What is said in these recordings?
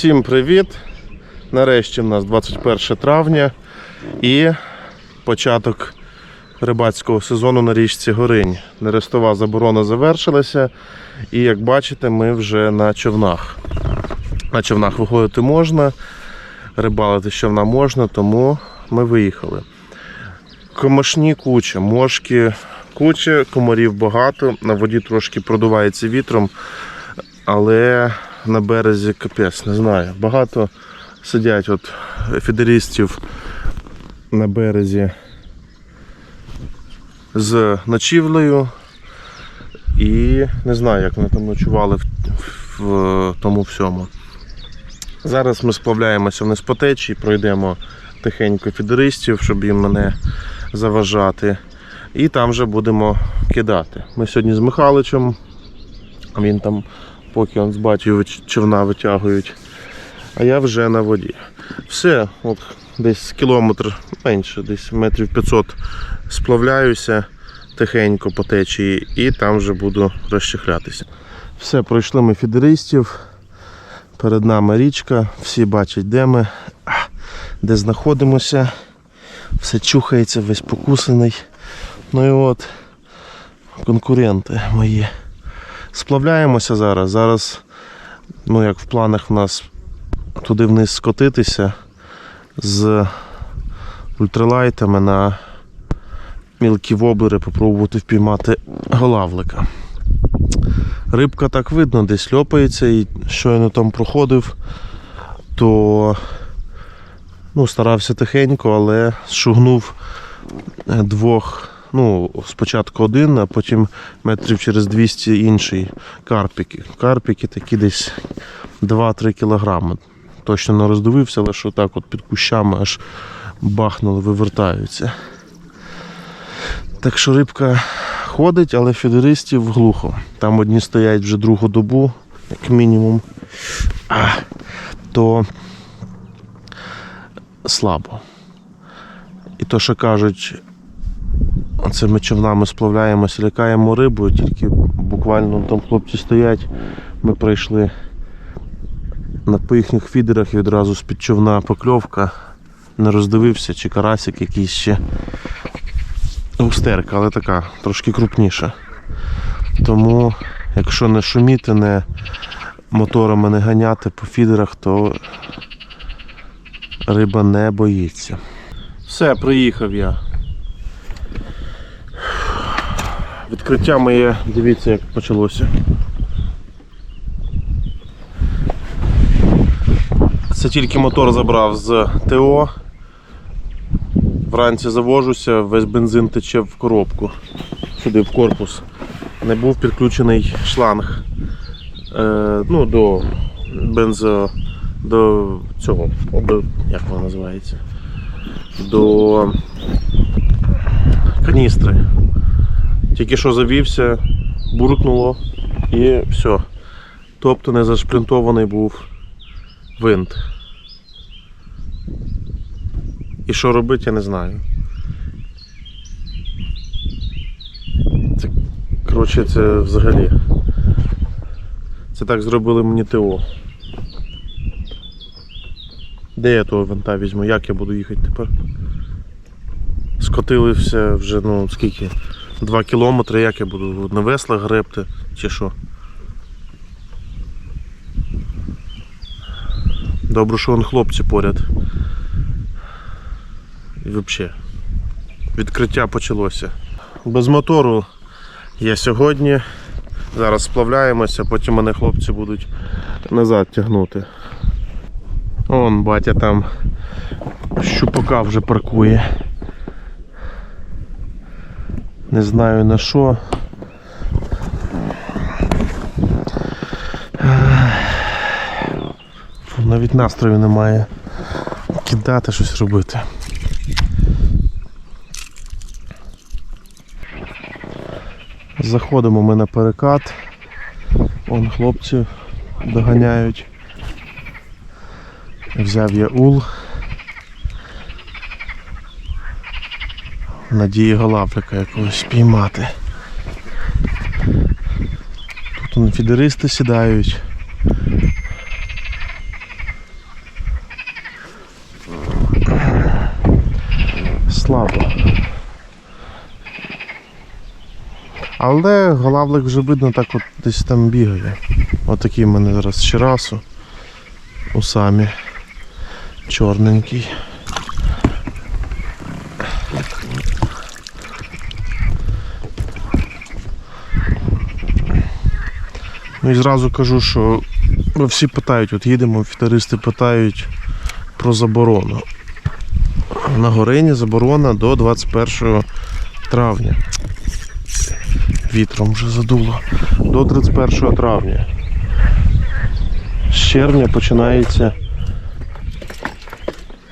Всім привіт! Нарешті в нас 21 травня і початок рибацького сезону на річці Горинь. Нерестова заборона завершилася, і як бачите, ми вже на човнах. На човнах виходити можна, рибалити човна можна, тому ми виїхали. Комашні куча, мошки куча, комарів багато, на воді трошки продувається вітром, але на березі капець, не знаю. Багато сидять от фідерістів на березі з ночівлею. І не знаю, як вони там ночували в, в тому всьому. Зараз ми сплавляємося вниз по течії, пройдемо тихенько фідеристів, щоб їм не заважати. І там вже будемо кидати. Ми сьогодні з Михайличем, він там, поки он з батькою човна витягують, а я вже на воді. Все, от десь кілометр менше, десь метрів 500 сплавляюся тихенько по течії і там вже буду розчехлятися. Все, пройшли ми фідеристів. Перед нами річка, всі бачать, де ми, де знаходимося. Все чухається, весь покусаний. Ну і от конкуренти мої. Сплавляємося зараз. Зараз, ну як в планах в нас туди вниз скотитися з ультралайтами на мілкі воблери, попробувати впіймати голавлика. Рибка так видно, десь льопається і щойно там проходив, то ну, старався тихенько, але шугнув е, двох. Ну, спочатку один, а потім метрів через 200 інший карпіки. Карпіки такі десь 2-3 кілограми. Точно не роздивився, але що так от під кущами аж бахнули, вивертаються. Так що рибка ходить, але фідеристів глухо. Там одні стоять вже другу добу, як мінімум. А, то слабо. І то, що кажуть, цими човнами сплавляємося, лякаємо рибу, тільки буквально там хлопці стоять, ми прийшли на по їхніх фідерах і одразу з-під човна покльовка. Не роздивився, чи карасик якийсь ще густерка, але така трошки крупніша. Тому, якщо не шуміти, не моторами не ганяти по фідерах, то риба не боїться. Все, приїхав я. Відкриття моє, дивіться, як почалося. Це тільки мотор забрав з ТО. Вранці завожуся, весь бензин тече в коробку, сюди в корпус. Не був підключений шланг е, ну, до бензо. до цього, до, як воно називається? До каністри. Тільки що завівся, буркнуло і все. Тобто не зашпринтований був винт. І що робити, я не знаю. Це, коротше, це взагалі. Це так зробили мені ТО. Де я того винта візьму? Як я буду їхати тепер? Скотилися вже, ну скільки? Два кілометри, як я буду на веслах гребти чи що? Добре, що вон хлопці поряд. І взагалі. Відкриття почалося. Без мотору я сьогодні. Зараз сплавляємося, потім мене хлопці будуть назад тягнути. Он батя там щупака вже паркує. Не знаю на що. Навіть настрою немає кидати щось робити. Заходимо ми на перекат. Вон хлопці доганяють. Взяв я ул. Надії Галаплика якогось піймати. Тут фідеристи сідають. Слабо. Але голавлик вже видно так от десь там бігає. Отакий в мене зараз ще у самі чорненький. Ну і зразу кажу, що всі питають, от їдемо, фітеристи питають про заборону. На Горині заборона до 21 травня. Вітром вже задуло. До 31 травня. З червня починається.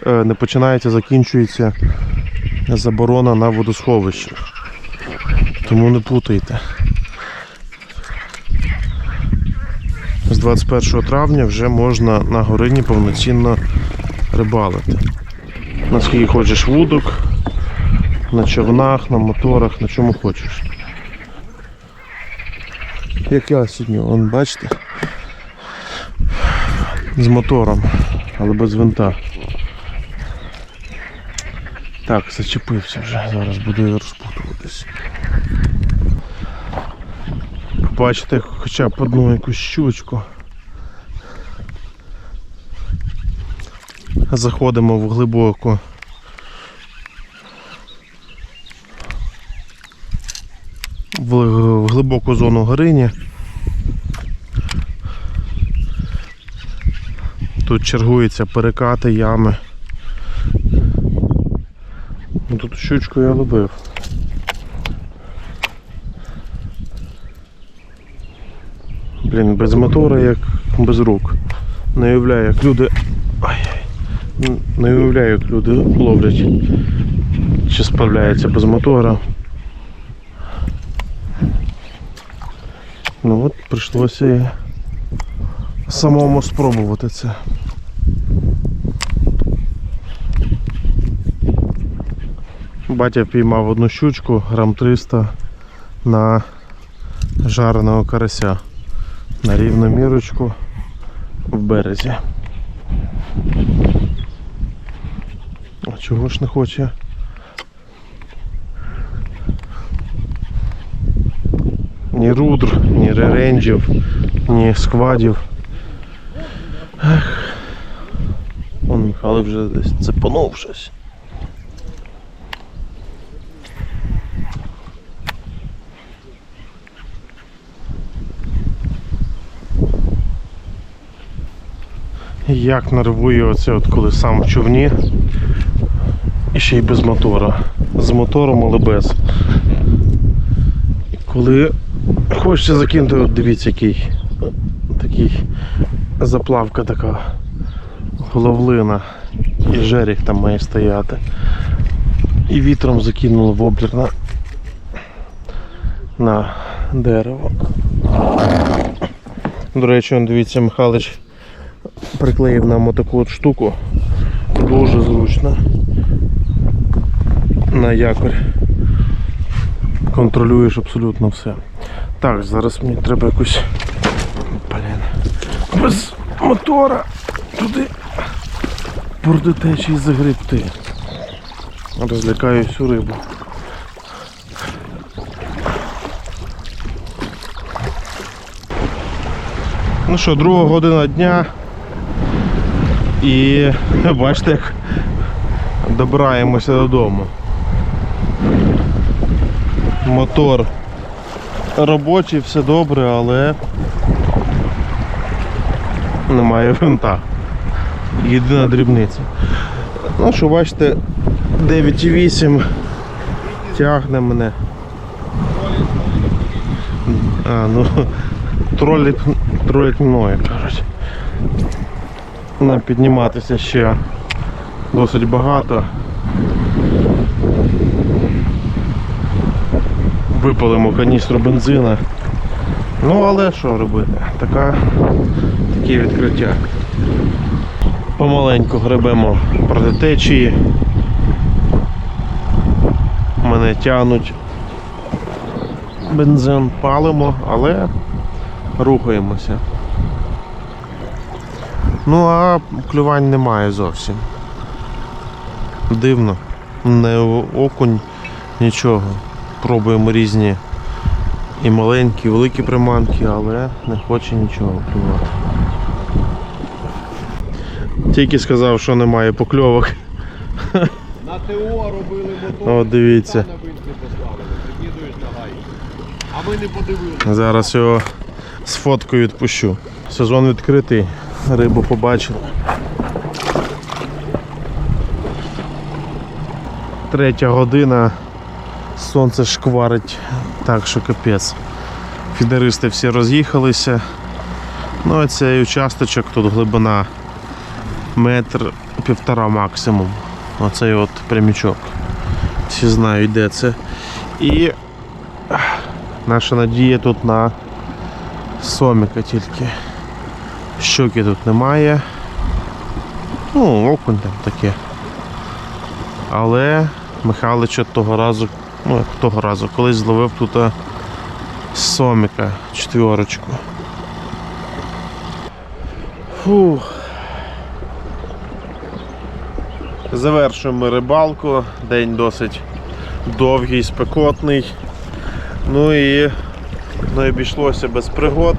е, Не починається, закінчується заборона на водосховищах. Тому не путайте. З 21 травня вже можна на горині повноцінно рибалити. На скільки хочеш вудок, на човнах, на моторах, на чому хочеш. Як я сьогодні, вон бачите? З мотором, але без винта. Так, зачепився вже, зараз буду розпутуватись. Бачите, хоча б одну якусь щучку. Заходимо в глибоку. В, глибоку зону горині. Тут чергуються перекати, ями. Ну, Тут щучку я ловив. Блін, без мотора як без рук. Не уявляю, як люди. Ай, не уявляю, як люди ловлять. Чи справляються без мотора. Ну от прийшлося і самому спробувати це. Батя піймав одну щучку, грам 300 на жареного карася на рівну мірочку в березі. А чого ж не хоче? Ні рудр, ні реренджів, ні сквадів. Ех. Вон Михайло вже десь цепанув щось. Як нервує оце, от коли сам в човні і ще й без мотора. З мотором, але без. Коли хочеться закинути, от дивіться, який такий заплавка така головлина. І жеріх там має стояти. І вітром закинуло в облір на, на дерево. До речі, он, дивіться, Михайлович приклеїв нам отаку от штуку. Дуже зручно. На якорь. Контролюєш абсолютно все. Так, зараз мені треба якусь. Блін. Без мотора туди порди течії загребти. Розлякаю всю рибу. Ну що, друга година дня. І бачите, як добираємося додому. Мотор робочий, все добре, але немає винта. Єдина дрібниця. Ну що, бачите, 9,8 тягне мене. А, ну тролить, тролить мною, кажуть. Нам підніматися ще досить багато. Випалимо каністру бензина. Ну але що робити? Така, такі відкриття. Помаленьку гребемо проти течії. Мене тягнуть бензин, палимо, але рухаємося. Ну а клювань немає зовсім. Дивно. Не окунь, нічого. Пробуємо різні І маленькі, і великі приманки, але не хоче нічого клювати. Тільки сказав, що немає покльовок. На ТО робили мотор. От дивіться. На поставили. Закидуєш на гай. А ми не подивилися. Зараз його з фоткою відпущу. Сезон відкритий, рибу побачили. Третя година. Сонце шкварить так, що капець. Фідеристи всі роз'їхалися. Ну а цей участочок тут глибина метр півтора максимум. Оцей от прямічок. Всі знають, де це. І Наша надія тут на соміка тільки. Щуки тут немає. Ну, окунь там таке. Але Михайлич от того разу, ну як того разу, колись зловив тут а, соміка четверочку. Фух. Завершуємо рибалку. День досить довгий, спекотний. Ну і не обійшлося без пригод.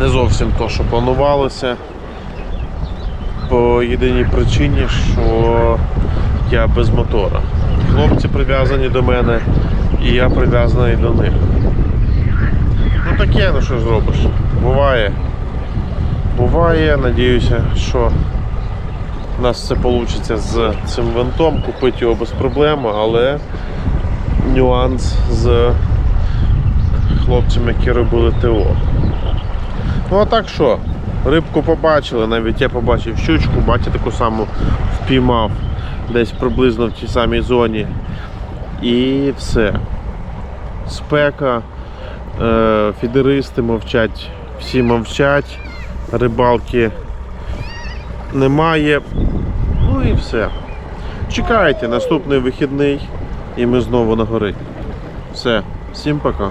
Не зовсім то, що планувалося. По єдиній причині, що я без мотора. Хлопці прив'язані до мене і я прив'язаний до них. Ну таке, ну що зробиш? Буває. Буває, надіюся, що у нас все вийде з цим винтом, купити його без проблем, але нюанс з хлопцями, які робили ТО. Ну а так що, рибку побачили, навіть я побачив щучку, батя таку саму впіймав десь приблизно в тій самій зоні. І все. Спека, е, фідеристи мовчать, всі мовчать, рибалки немає. Ну і все. Чекайте, наступний вихідний і ми знову на гори. Все, всім пока.